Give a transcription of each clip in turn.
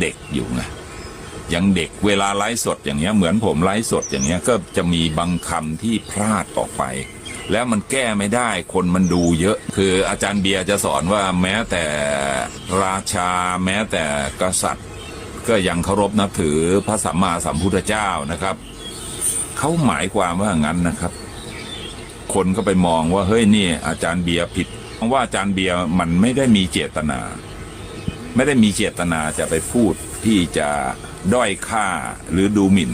เด็กอยู่ไงยังเด็กเวลาไลฟ์สดอย่างเงี้ยเหมือนผมไลฟ์สดอย่างเงี้ยก็จะมีบางคำที่พลาดออกไป แล้วมันแก้ไม่ได้คนมันดูเยอะ คืออาจารย์เบียร์จะสอนว่าแม้แต่ราชา แม้แต่กษัตริย์ ก็ยังเคารพนับถือพระสัมมาสัมพุทธเจ้านะครับเขาหมายความว่างั้นนะครับ คนก็ไปมองว่าเฮ้ยนี่อาจารย์เบียร์ผิดเพราะว่าอาจารย์เบียร์มันไม่ได้มีเจตนา ไม่ได้มีเจตนาจะไปพูดที่จะด้อยค่าหรือดูหมิ่น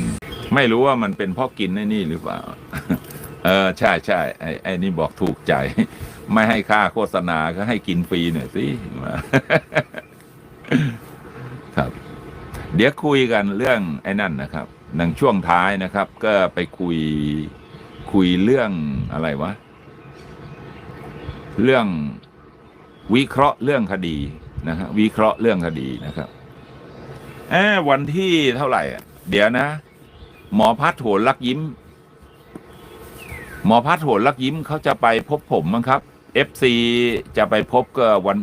ไม่รู้ว่ามันเป็นพ่อกินไอ้นี่หรือเปล่า เออใช่ใช่ไอ้ไอ้นี่บอกถูกใจ ไม่ให้ค่าโฆษณาก็ให้กินฟรีหน่อยสิครับ เดี๋ยวคุยกันเรื่องไอ้นั่นนะครับหนังช่วงท้ายนะครับ ก็ไปคุยคุยเรื่องอะไรวะ เรื่องวิเคราะห์เรื่องคดี นะฮะวิเคราะห์เรื่องคดีนะครับแอวันที่เท่าไหร่อะเดี๋ยวนะ หมอพัดโหนลักยิ้ม หมอพัดโหนลักยิ้มเขาจะไปพบผมมั้งครับ FC จะไปพบก็วัน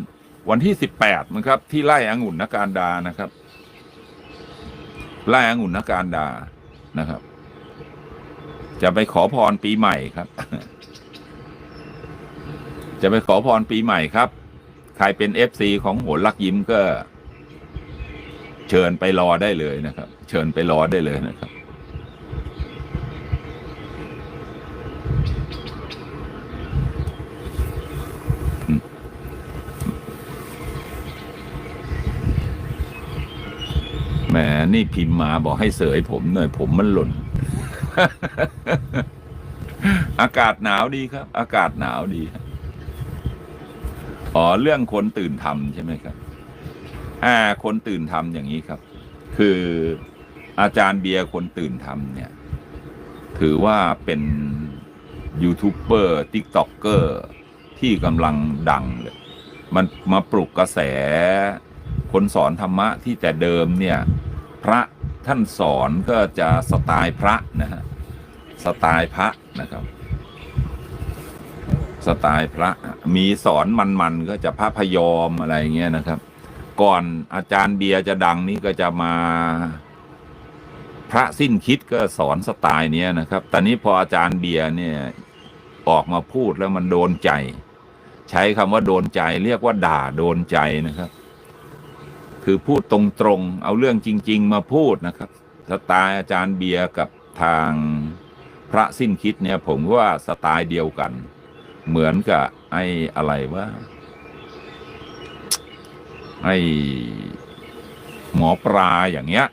วันที่สิบแปดมั้งครับ ที่ไร่องุ่นนการดานะครับไร่องุ่นนการดานะครับ จะไปขอพรปีใหม่ครับ จะไปขอพรปีใหม่ครับ ใครเป็นเอฟซีของโหนลักยิ้มก็ เชิญไปรอได้เลยนะครับ เชิญไปรอได้เลยนะครับ แหมนี่พิมพ์มาบอกให้เสยผมหน่อยผมมันหล่น อากาศหนาวดีครับ อากาศหนาวดีครับ อ๋อเรื่องคนตื่นทำใช่ไหมครับ อ่า คนตื่นทำอย่างนี้ครับ คืออาจารย์เบียร์คนตื่นทำเนี่ย ถือว่าเป็นยูทูบเบอร์ติ๊กต็อกเกอร์ที่กำลังดังเลยมันมาปลุกกระแส คนสอนธรรมะที่แต่เดิมเนี่ย พระท่านสอนก็จะสไตล์พระนะฮะสไตล์พระนะครับ สไตล์พระมีสอนมันๆก็จะพระพยอมอะไรเงี้ยนะครับ ก่อนอาจารย์เบียร์จะดังนี่ก็จะมาพระสิ้นคิดก็สอนสไตล์เนี้ยนะครับ แต่นี้พออาจารย์เบียร์เนี่ยออกมาพูดแล้วมันโดนใจ ใช้คำว่าโดนใจ เรียกว่าด่าโดนใจนะครับ คือพูดตรงๆ เอาเรื่องจริง ๆ มาพูดนะครับสไตล์อาจารย์เบียร์กับทางพระสิ้นคิดเนี่ยผมว่าสไตล์เดียวกัน เหมือนกับไอ้อะไรว่า ไอ้หมอปลาอย่างเงี้ย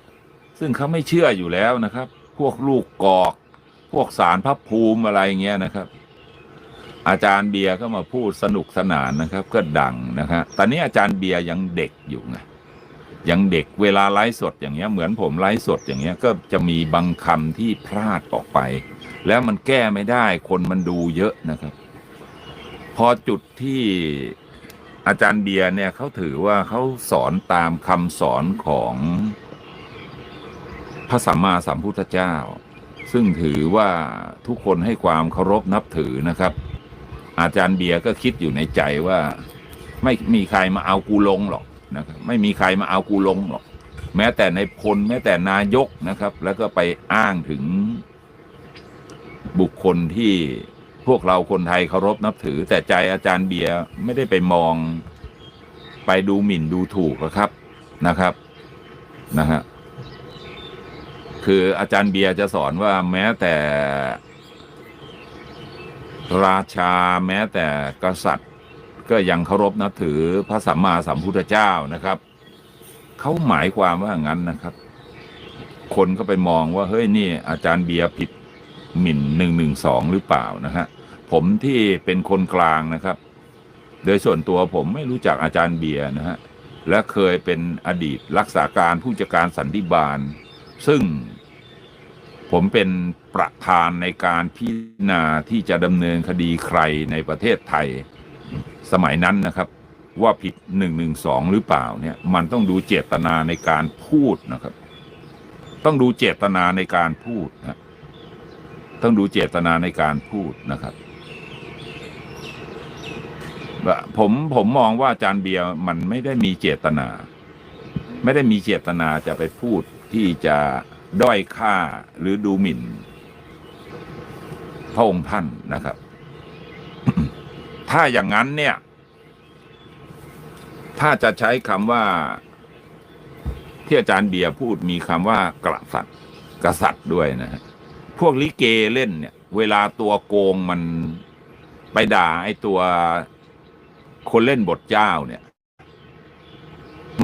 ซึ่งเขาไม่เชื่ออยู่แล้วนะครับ พวกลูกกอก พวกสารพระภูมิอะไรเงี้ยนะครับ อาจารย์เบียร์ก็มาพูดสนุกสนานนะครับ ก็ดังนะครับตอนนี้อาจารย์เบียร์ยังเด็กอยู่ไงยังเด็กเวลาไลฟ์สดอย่างเงี้ยเหมือนผมไลฟ์สดอย่างเงี้ยก็จะมีบางคำที่พลาดออกไป แล้วมันแก้ไม่ได้คนมันดูเยอะนะครับ พอจุดที่อาจารย์เบียร์เนี่ยเขาถือว่าเขาสอนตามคำสอนของพระสัมมาสัมพุทธเจ้า ซึ่งถือว่าทุกคนให้ความเคารพนับถือนะครับ อาจารย์เบียร์ก็คิดอยู่ในใจว่า ไม่มีใครมาเอากูลงหรอกนะครับไม่มีใครมาเอากูลงหรอก แม้แต่ในพลแม้แต่นายกนะครับ แล้วก็ไปอ้างถึงบุคคลที่ พวกเราคนไทยเคารพนับถือ แต่ใจอาจารย์เบียร์ไม่ได้ไปมอง ไปดูหมิ่นดูถูกครับนะครับนะฮะคืออาจารย์เบียร์จะสอนว่าแม้แต่ ราชาแม้แต่กษัตริย์ ก็ยังเคารพนับถือพระสัมมาสัมพุทธเจ้านะครับเขาหมายความว่างั้นนะครับ คนก็ไปมองว่าเฮ้ยนี่อาจารย์เบียร์ผิดหมิ่นหนึ่งหนึ่งสองหรือเปล่านะฮะ ผมที่เป็นคนกลางนะครับ โดยส่วนตัวผมไม่รู้จักอาจารย์เบียร์นะฮะ และเคยเป็นอดีตรักษาการผู้จัดการสันติบาล ซึ่งผมเป็นประธานในการพิจารณาที่จะดำเนินคดีใครในประเทศไทย สมัยนั้นนะครับ ว่าผิดหนึ่งหนึ่งสองหรือเปล่าเนี่ยมันต้องดูเจตนาในการพูดนะครับ ต้องดูเจตนาในการพูดนะต้องดูเจตนาในการพูดนะครับ ผมผมมองว่าอาจารย์เบียร์มันไม่ได้มีเจตนา ไม่ได้มีเจตนาจะไปพูดที่จะด้อยค่าหรือดูหมิ่นพระองค์ท่านนะครับ ถ้าอย่างนั้นเนี่ย ถ้าจะใช้คำว่า ที่อาจารย์เบียร์พูดมีคำว่ากษัตริย์กษัตริย์ด้วยนะฮะพวกลิเกเล่นเนี่ย เวลาตัวโกงมันไปด่าไอ้ตัว คนเล่นบทเจ้าเนี่ย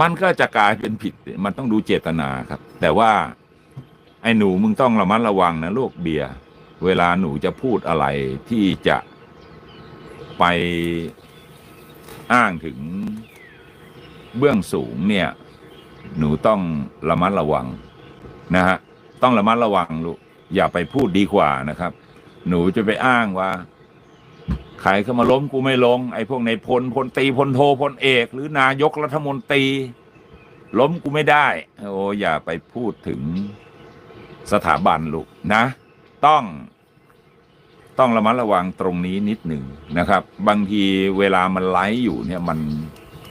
มันก็จะกลายเป็นผิด มันต้องดูเจตนาครับ แต่ว่าไอ้หนูมึงต้องระมัดระวังนะลูกเบียร์เวลาหนูจะพูดอะไรที่จะไปอ้างถึงเบื้องสูงเนี่ย หนูต้องระมัดระวังนะฮะต้องระมัดระวังลูกอย่าไปพูดดีกว่านะครับ หนูจะไปอ้างว่า ใครเข้ามาล้มกูไม่ลง ไอ้พวกในพลพลตีพลโทพลเอก หรือนายกรัฐมนตรี ล้มกูไม่ได้ โอ้อย่าไปพูดถึงสถาบันลูกนะ ต้องต้องระมัดระวังตรงนี้นิดหนึ่งนะครับ บางทีเวลามันไลฟ์อยู่เนี่ยมัน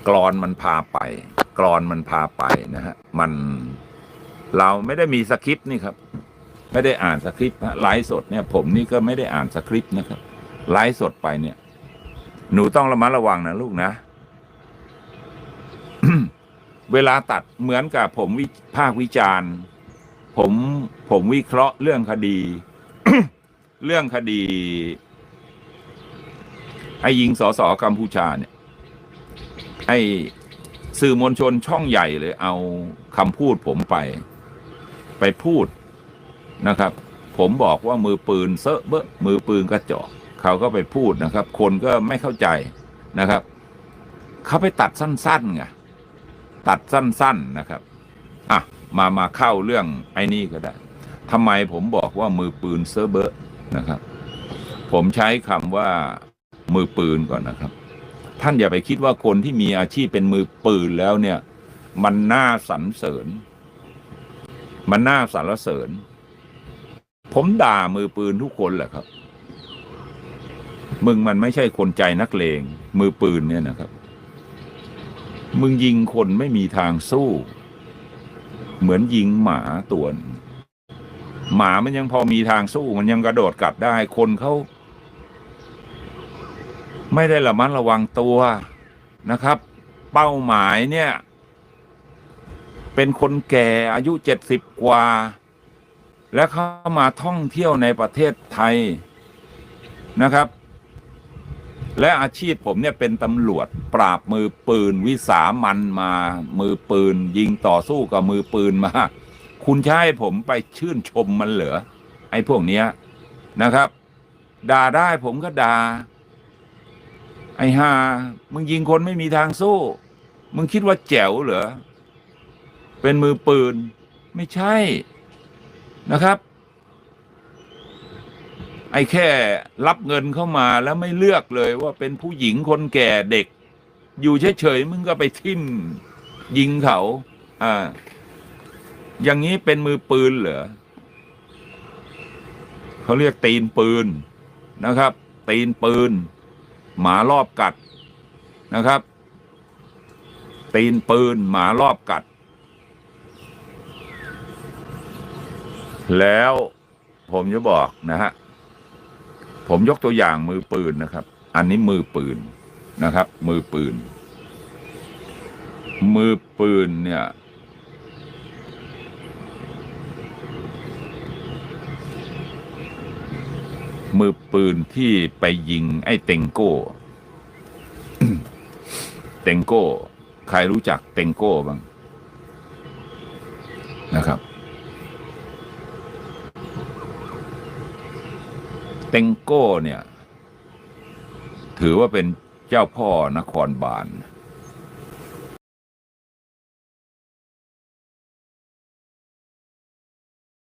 กรอนมันพาไป กรอนมันพาไปนะฮะมันเราไม่ได้มีสคริปต์นี่ครับ ไม่ได้อ่านสคริปต์ไลฟ์สดเนี่ย ผมนี่ก็ไม่ได้อ่านสคริปต์นะครับ ไลฟ์สดไปเนี่ย หนูต้องระมัดระวังนะลูกนะ เวลาตัดเหมือนกับผมวิภาควิจารณ์ ผมผมวิเคราะห์เรื่องคดี เรื่องคดี ไอ้ยิงสอสอกัมพูชาเนี่ย ไอ้สื่อมวลชนช่องใหญ่เลย เอาคำพูดผมไป ไปพูดนะครับ ผมบอกว่ามือปืนเซอะเบอะมือปืนกระจอก เขาก็ไปพูดนะครับ คนก็ไม่เข้าใจนะครับ เขาไปตัดสั้นๆไงตัดสั้น ๆนะครับอะมามาเข้าเรื่องไอ้นี่ก็ได้ทำไมผมบอกว่ามือปืนเซอร์เบอร์นะครับ ผมใช้คำว่ามือปืนก่อนนะครับ ท่านอย่าไปคิดว่าคนที่มีอาชีพเป็นมือปืนแล้วเนี่ย มันน่าสรรเสริญ มันน่าสรรเสริญ ผมด่ามือปืนทุกคนแหละครับ มึงมันไม่ใช่คนใจนักเลง มือปืนเนี่ยนะครับ มึงยิงคนไม่มีทางสู้ เหมือนยิงหมาตัวหนึ่งหมามันยังพอมีทางสู้มันยังกระโดดกัดได้ คนเขาไม่ได้ระมัดระวังตัวนะครับ เป้าหมายเนี่ย เป็นคนแก่อายุเจ็ดสิบกว่า และเข้ามาท่องเที่ยวในประเทศไทยนะครับ และอาชีพผมเนี่ยเป็นตำรวจปราบมือปืนวิสามันมา มือปืนยิงต่อสู้กับมือปืนมา คุณจะให้ผมไปชื่นชมมันเหรอไอ้พวกเนี้ยนะครับด่าได้ผมก็ด่าไอ้ห่ามึงยิงคนไม่มีทางสู้ มึงคิดว่าแจ๋วเหรอเป็นมือปืนไม่ใช่นะครับ ไอ้แค่รับเงินเข้ามาแล้วไม่เลือกเลยว่าเป็นผู้หญิงคนแก่เด็ก อยู่เฉยๆมึงก็ไปทิ่มยิงเขา อ่า อย่างนี้เป็นมือปืนเหรอเขาเรียกตีนปืนนะครับ ตีนปืน หมารอบกัดนะครับ ตีนปืนหมารอบกัด แล้วผมจะบอกนะฮะ ผมยกตัวอย่างมือปืนนะครับ อันนี้มือปืนนะครับ มือปืน มือปืนเนี่ย มือปืนที่ไปยิงไอ้เต็งโก้ เต็งโก้ ใครรู้จักเต็งโก้บ้างนะครับ เต็งโก้เนี่ย ถือว่าเป็นเจ้าพ่อนครบาล